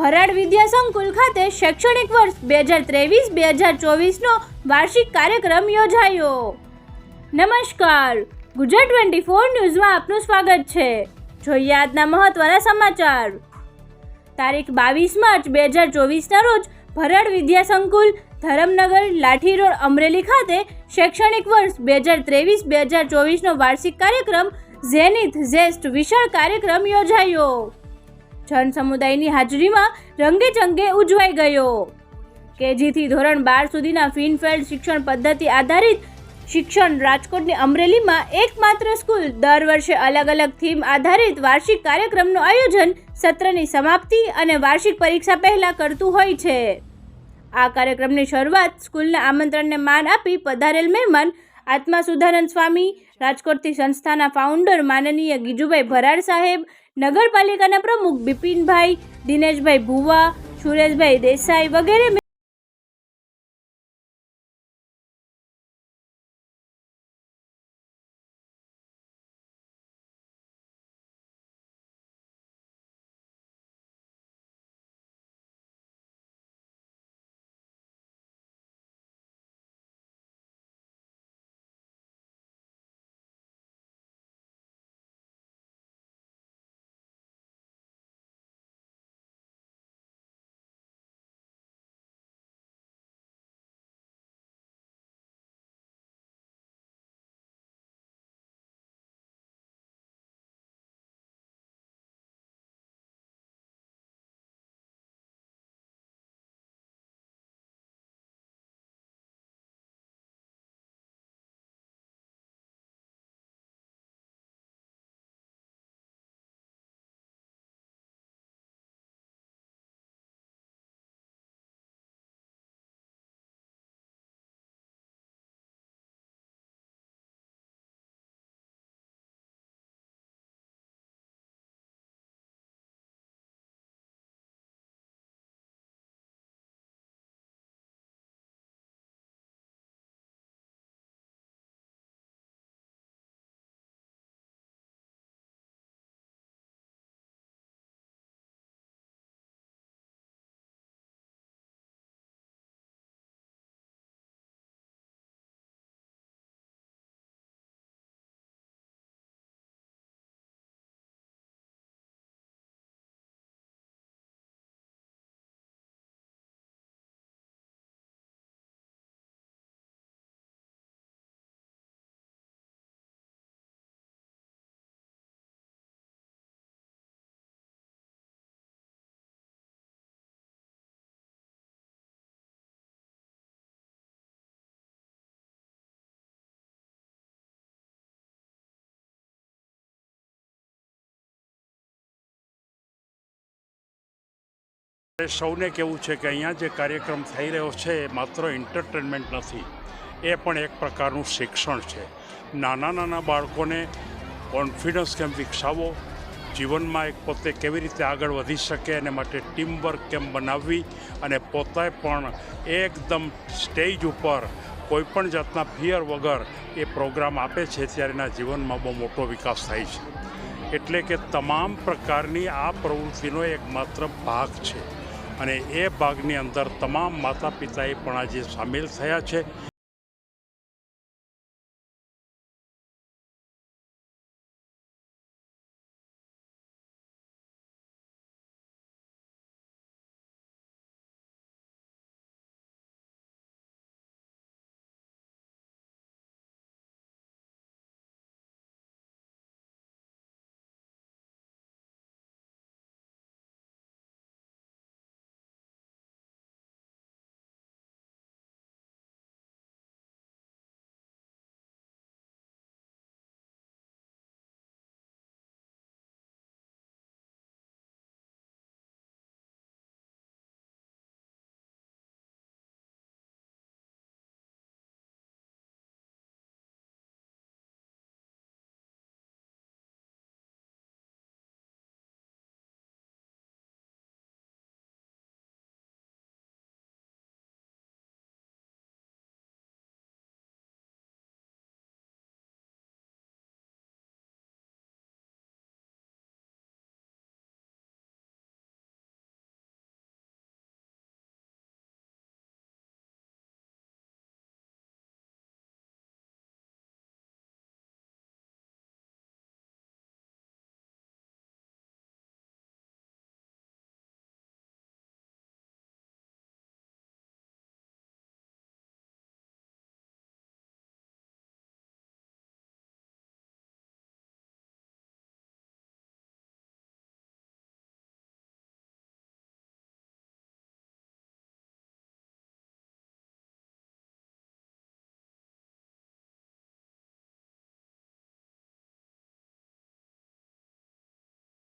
ભરાડ વિદ્યા સંકુલ ખાતે શૈક્ષણિક વર્ષ બે હજાર ત્રેવીસ, બે હજાર ચોવીસનો વાર્ષિક કાર્યક્રમ યોજાયો. નમસ્કાર. ગુજરાત ટ્વેન્ટી ફોર ન્યૂઝમાં આપનું સ્વાગત છે. જોઈએ આજના મહત્વના સમાચાર. તારીખ બાવીસ માર્ચ બે હજાર ચોવીસના રોજ ભરાડ વિદ્યા સંકુલ, ધરમનગર, લાઠી રોડ, અમરેલી ખાતે શૈક્ષણિક વર્ષ બે હજાર ત્રેવીસ, બે હજાર ચોવીસનો વાર્ષિક કાર્યક્રમ ઝેનિથ ઝેસ્ટ વિશાળ કાર્યક્રમ યોજાયો. જન સમુદાયની હાજરીમાં રંગે ચંગે ઉજવાઈ ગયો. કેજીથી ધોરણ બાર સુધીના ફિનફેલ્ડ શિક્ષણ પદ્ધતિ આધારિત શિક્ષણ રાજકોટની અમરેલીમાં એકમાત્ર સ્કૂલ. દર વર્ષે અલગ અલગ થીમ આધારિત વાર્ષિક કાર્યક્રમનું આયોજન સત્રની સમાપ્તિ અને વાર્ષિક પરીક્ષા પહેલાં કરતું હોય છે. આ કાર્યક્રમની શરૂઆત સ્કૂલના આમંત્રણને માન આપી પધારેલ મહેમાન આત્મા સુધાનંદ સ્વામી, રાજકોટથી સંસ્થાના ફાઉન્ડર માનનીય ગીજુભાઈ ભરાડ સાહેબ નગરપાલિકાના પ્રમુખ બિપિનભાઈ દિનેશભાઈ ભુવા સુરેશભાઈ દેસાઈ વગેરે સૌને કેવું છે કે અહીંયા જે કાર્યક્રમ થઈ રહ્યો છે એ માત્ર એન્ટરટેનમેન્ટ નથી, એ પણ એક પ્રકારનું શિક્ષણ છે. નાના નાના બાળકોને કોન્ફિડન્સ કેમ વિકસાવવો જીવનમાં એક પોતે કેવી રીતે આગળ વધી શકે એને માટે ટીમવર્ક કેમ બનાવવી અને પોતે પણ એકદમ સ્ટેજ ઉપર કોઈપણ જાતના ફિયર વગર એ પ્રોગ્રામ આપે છે ત્યારે એના જીવનમાં બહુ મોટો વિકાસ થાય છે. એટલે કે તમામ પ્રકારની આ પ્રવૃત્તિનો એક માત્ર ભાગ છે. અને એ ભાગની અંદર તમામ માતા પિતાએ પણ આજે સામેલ થયા છે.